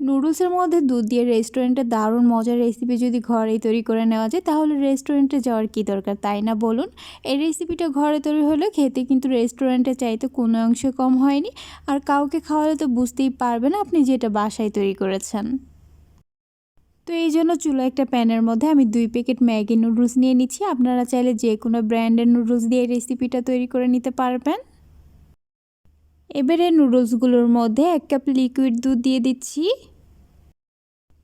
নুডলসের মধ্যে দুধ দিয়ে রেস্টুরেন্টে দারুণ মজার রেসিপি যদি ঘরেই তৈরি করে নেওয়া যায়, তাহলে রেস্টুরেন্টে যাওয়ার কী দরকার, তাই না? বলুন। এই রেসিপিটা ঘরে তৈরি হলে খেতে কিন্তু রেস্টুরেন্টে চাইতে কোনো অংশে কম হয়নি। আর কাউকে খাওয়ালে তো বুঝতেই পারবেন আপনি যেটা বাসায় তৈরি করেছেন। তো এই জন্য চুলো একটা প্যানের মধ্যে আমি দুই প্যাকেট ম্যাগি নুডলস নিয়ে নিচ্ছি। আপনারা চাইলে যে কোনো ব্র্যান্ডের নুডলস দিয়ে রেসিপিটা তৈরি করে নিতে পারবেন। এবারে নুডলসগুলোর মধ্যে এক কাপ লিকুইড দুধ দিয়ে দিচ্ছি।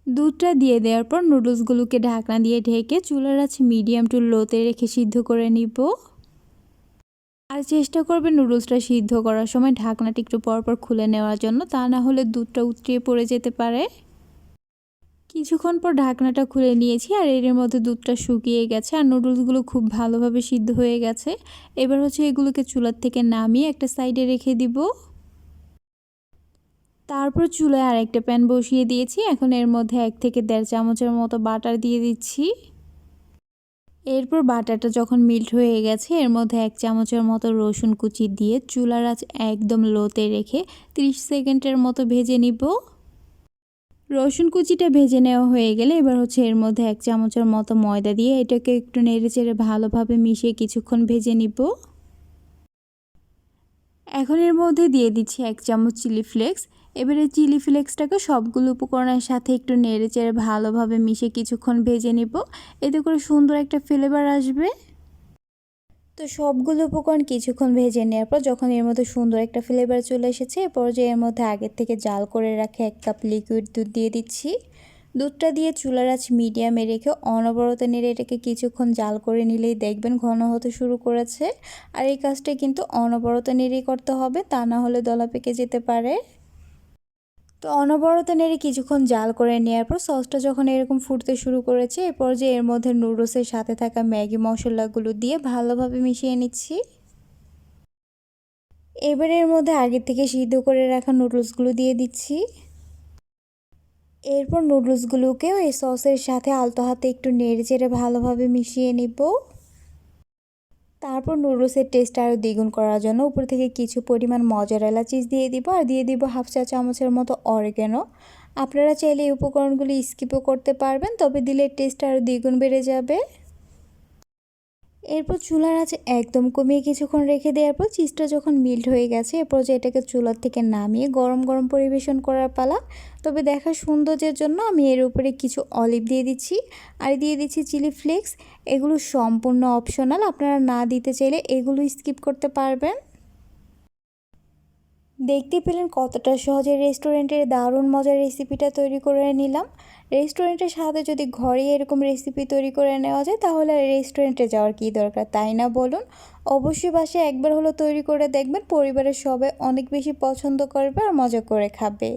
দুধটা দিয়ে দেওয়ার পর নুডলসগুলোকে ঢাকনা দিয়ে ঢেকে চুলার আছে মিডিয়াম টু লোতে রেখে সিদ্ধ করে নিব। আর চেষ্টা করবে নুডলসটা সিদ্ধ করার সময় ঢাকনাটি একটু পরপর খুলে নেওয়ার জন্য, তা না হলে দুধটা উতরিয়ে পড়ে যেতে পারে। কিছুক্ষণ পর ঢাকনাটা খুলে নিয়েছি আর এর মধ্যে দুধটা শুকিয়ে গেছে আর নুডলসগুলো খুব ভালোভাবে সিদ্ধ হয়ে গেছে। এবার হচ্ছে এগুলোকে চুলার থেকে নামিয়ে একটা সাইডে রেখে দিব। তারপর চুলায় আর একটা প্যান বসিয়ে দিয়েছি। এখন এর মধ্যে এক থেকে দেড় চামচের মতো বাটার দিয়ে দিচ্ছি। এরপর বাটারটা যখন মিল্ট হয়ে গেছে, এর মধ্যে এক চামচের মতো রসুন কুচি দিয়ে চুলার আঁচ একদম লোতে রেখে 30 সেকেন্ডের মতো ভেজে নিব। রসুন কুচিটা ভেজে নেওয়া হয়ে গেলে এবার হচ্ছে এর মধ্যে এক চামচের মতো ময়দা দিয়ে এটাকে একটু নেড়ে চেড়ে ভালোভাবে মিশিয়ে কিছুক্ষণ ভেজে নিব। এখন এর মধ্যে দিয়ে দিচ্ছি এক চামচ চিলি ফ্লেক্স। এবারে চিলি ফ্লেক্সটাকে সবগুলো উপকরণের সাথে একটু নেড়ে চেড়ে ভালোভাবে মিশিয়ে কিছুক্ষণ ভেজে নিব। এতে করে সুন্দর একটা ফ্লেভার আসবে। তো সবগুলো উপকরণ কিছুক্ষণ ভেজে নেওয়ার পর যখন এর মধ্যে সুন্দর একটা ফ্লেভার চলে এসেছে এরপর যে এর মধ্যে আগের থেকে জাল করে রাখে এক কাপ লিকুইড দুধ দিয়ে দিচ্ছি। দুধটা দিয়ে চুলার আঁচ মিডিয়ামে রেখে অনবরত নেড়ে এটাকে কিছুক্ষণ জাল করে নিলেই দেখবেন ঘন হতে শুরু করেছে। আর এই কাজটা কিন্তু অনবরত নেড়েই করতে হবে, তা না হলে দলা পেকে যেতে পারে। তো অনবরত নেড়ে কিছুক্ষণ জাল করে নেওয়ার পর সসটা যখন এরকম ফুটতে শুরু করেছে, এরপর যে এর মধ্যে নুডলসের সাথে থাকা ম্যাগি মশলাগুলো দিয়ে ভালোভাবে মিশিয়ে নিচ্ছি। এবার এর মধ্যে আগে থেকে সিদ্ধ করে রাখা নুডলসগুলো দিয়ে দিচ্ছি। এরপর নুডলসগুলোকেও এই সসের সাথে আলতো হাতে একটু নেড়ে চেড়ে ভালোভাবে মিশিয়ে নিব। তারপর নুডলসের টেস্ট আরও দ্বিগুণ করার জন্য উপর থেকে কিছু পরিমাণ মজারেলা চিজ দিয়ে দিব আর দিয়ে দিব হাফ চা চামচের মতো অরেগেনো আপনারা চাইলে এই উপকরণগুলি স্কিপও করতে পারবেন, তবে দিলে টেস্ট আরও দ্বিগুণ বেড়ে যাবে। এরপর চুলার আছে একদম কমিয়ে কিছুক্ষণ রেখে দেওয়ার পর চিজটা যখন মিল্ট হয়ে গেছে, এরপর যে এটাকে চুলার থেকে নামিয়ে গরম গরম পরিবেশন করার পালা। তবে দেখা সৌন্দর্যের জন্য আমি এর উপরে কিছু অলিভ দিয়ে দিচ্ছি। আর দিয়ে দিচ্ছি চিলি ফ্লেক্স এগুলো সম্পূর্ণ অপশনাল আপনারা না দিতে চাইলে এগুলো স্কিপ করতে পারবেন। দেখতে পেলেন কতটা সহজে রেস্টুরেন্টের দারুণ মজার রেসিপিটা তৈরি করে নিলাম। রেস্টুরেন্টের সাথে যদি ঘরে এরকম রেসিপি তৈরি করে নেওয়া যায়, তাহলে রেস্টুরেন্টে যাওয়ার কী দরকার, তাই না বলুন? অবশ্যই বাসে একবার হলো তৈরি করে দেখবেন, পরিবারের সবাই অনেক বেশি পছন্দ করবে আর মজা করে খাবে।